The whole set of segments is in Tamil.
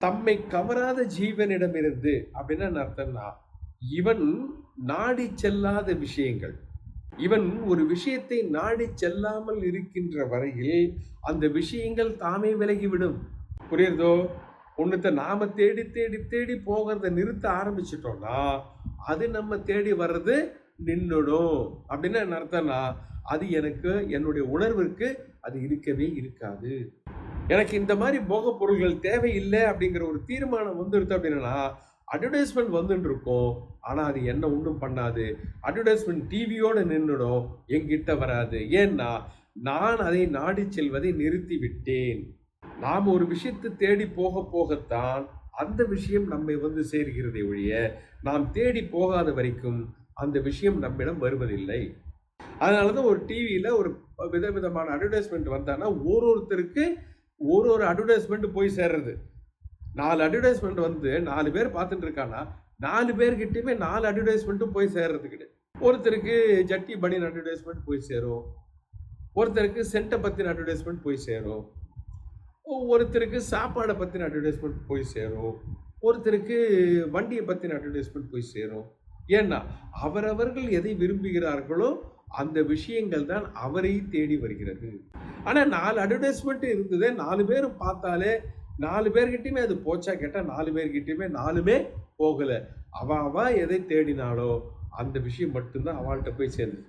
தம்மை கவராத ஜீவனிடமிருந்து அப்படின்னா அர்த்தம்னா இவன் நாடி செல்லாத விஷயங்கள். இவன் ஒரு விஷயத்தை நாடி செல்லாமல் இருக்கின்ற வரையில் அந்த விஷயங்கள் தாமே விலகிவிடும். புரியுறதோ? ஒன்றத்தை நாம் தேடி தேடி தேடி போகிறத நிறுத்த ஆரம்பிச்சிட்டோம்னா அது நம்ம தேடி வர்றது நின்றுடும் அப்படின்னு என்ன அர்த்தம்னா அது எனக்கு என்னுடைய உணர்விற்கு அது இருக்கவே இருக்காது. எனக்கு இந்த மாதிரி போக பொருள்கள் தேவையில்லை அப்படிங்கிற ஒரு தீர்மானம் வந்துடுது அப்படின்னா அட்வர்டைஸ்மெண்ட் வந்துட்டு இருக்கும் ஆனால் அது என்ன ஒன்றும் பண்ணாது. அட்வர்டைஸ்மெண்ட் டிவியோட நின்றுடும் என்கிட்ட வராது. ஏன்னா நான் அதை நாடி செல்வதை நிறுத்தி விட்டேன் நாம் ஒரு விஷயத்தை தேடி போக போகத்தான் அந்த விஷயம் நம்மை வந்து சேர்கிறதை ஒழிய நாம் தேடி போகாத வரைக்கும் அந்த விஷயம் நம்மிடம் வருவதில்லை. அதனால தான் ஒரு டிவியில் ஒரு விதவிதமான அட்வர்டைஸ்மெண்ட் வந்தான்னா ஒரு ஒருத்தருக்கு ஒரு ஒரு அட்வர்டைஸ்மெண்ட் போய் சேர்றது. நாலு அட்வர்டைஸ்மெண்ட் வந்து நாலு பேர் பார்த்துட்டு இருக்கானா நாலு பேர்கிட்டயுமே நாலு அட்வர்டைஸ்மெண்ட்டும் போய் சேர்றது கிடையாது ஒருத்தருக்கு ஜட்டி பனியன் அட்வர்டைஸ்மெண்ட் போய் சேரும். ஒருத்தருக்கு சென்ட்டை பற்றின அட்வர்டைஸ்மெண்ட் போய் சேரும். ஒருத்தருக்கு சாப்பாடை பற்றின அட்வர்டைஸ்மெண்ட் போய் சேரும். ஒருத்தருக்கு வண்டியை பற்றின அட்வர்டைஸ்மெண்ட் போய் சேரும். ஏன்னா அவரவர்கள் எதை விரும்புகிறார்களோ அந்த விஷயங்கள் தான் அவரை தேடி வருகிறது. ஆனால் நாலு அட்வர்டைஸ்மெண்ட் இருந்ததே. நாலு பேரும் பார்த்தாலே நாலு பேர்கிட்டயுமே அது போச்சா கேட்டால் நாலு பேர்கிட்டயுமே நாலுமே போகலை. அவ அவ எதை தேடினாலோ அந்த விஷயம் மட்டும்தான் அவள்கிட்ட போய் சேர்ந்து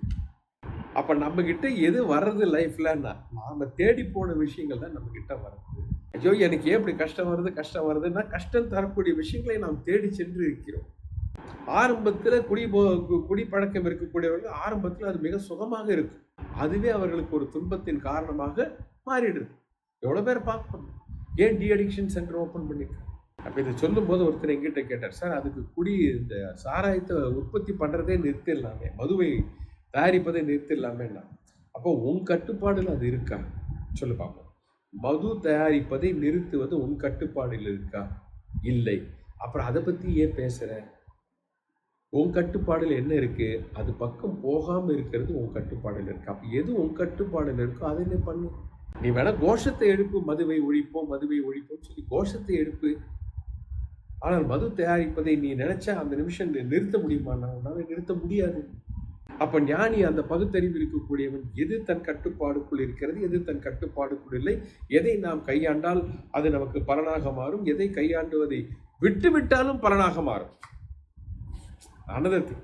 அப்போ நம்மக்கிட்ட எது வர்றது லைஃப்லன்னா நாம் தேடி போன விஷயங்கள் தான் நம்மக்கிட்ட வர்றது. ஐயோ எனக்கு ஏன் இப்படி கஷ்டம் வருது கஷ்டம் வருதுன்னா கஷ்டம் தரக்கூடிய விஷயங்களை நாம் தேடி சென்று இருக்கிறோம். ஆரம்பத்தில் குடி குடி குடிப்பழக்கம் இருக்கக்கூடியவர்கள் ஆரம்பத்தில் அது மிக சுகமாக இருக்கும். அதுவே அவர்களுக்கு ஒரு துன்பத்தின் காரணமாக மாறிடுது. எவ்வளோ பேர் பார்க்கணும். ஏன் டி அடிக்ஷன் சென்டர் ஓப்பன் பண்ணியிருக்காங்க அப்போ இதை சொல்லும்போது ஒருத்தர் எங்கிட்ட கேட்டார் சார் அதுக்கு குடி இந்த சாராயத்தை உற்பத்தி பண்ணுறதே நிறுத்திடலாமே மதுவை தயாரிப்பதை நிறுத்திடலாமேன்னா. அப்போ உன் கட்டுப்பாடில் அது இருக்கா? சொல்லு பார்ப்போம் மது தயாரிப்பதை நிறுத்துவது உன் கட்டுப்பாடில் இருக்கா? இல்லை. அப்புறம் அதை பற்றி ஏன் பேசுகிறேன் உன் கட்டுப்பாடில் என்ன இருக்குது அது பக்கம் போகாமல் இருக்கிறது உன் கட்டுப்பாடில் இருக்குது அப்போ எது உன் கட்டுப்பாடில் இருக்கோ அதை என்ன பண்ணு. நீ வேணால் கோஷத்தை எடுப்பு மதுவை ஒழிப்போம் மதுவை ஒழிப்போம் சொல்லி கோஷத்தை எடுப்பு ஆனால் மது தயாரிப்பதை நீ நினைச்சா அந்த நிமிஷம் நிறுத்த முடியுமான்னா உன்னால் நிறுத்த முடியாது. அப்போ ஞானி அந்த பகுத்தறிவு இருக்கக்கூடியவன் எது தன் கட்டுப்பாடுக்குள் இருக்கிறது எது தன் கட்டுப்பாடுக்குள் இல்லை? எதை நாம் கையாண்டால் அது நமக்கு பலனாக மாறும்? எதை கையாண்டுவதை விட்டு விட்டாலும் பலனாக மாறும். ആണ് തെറ്റ്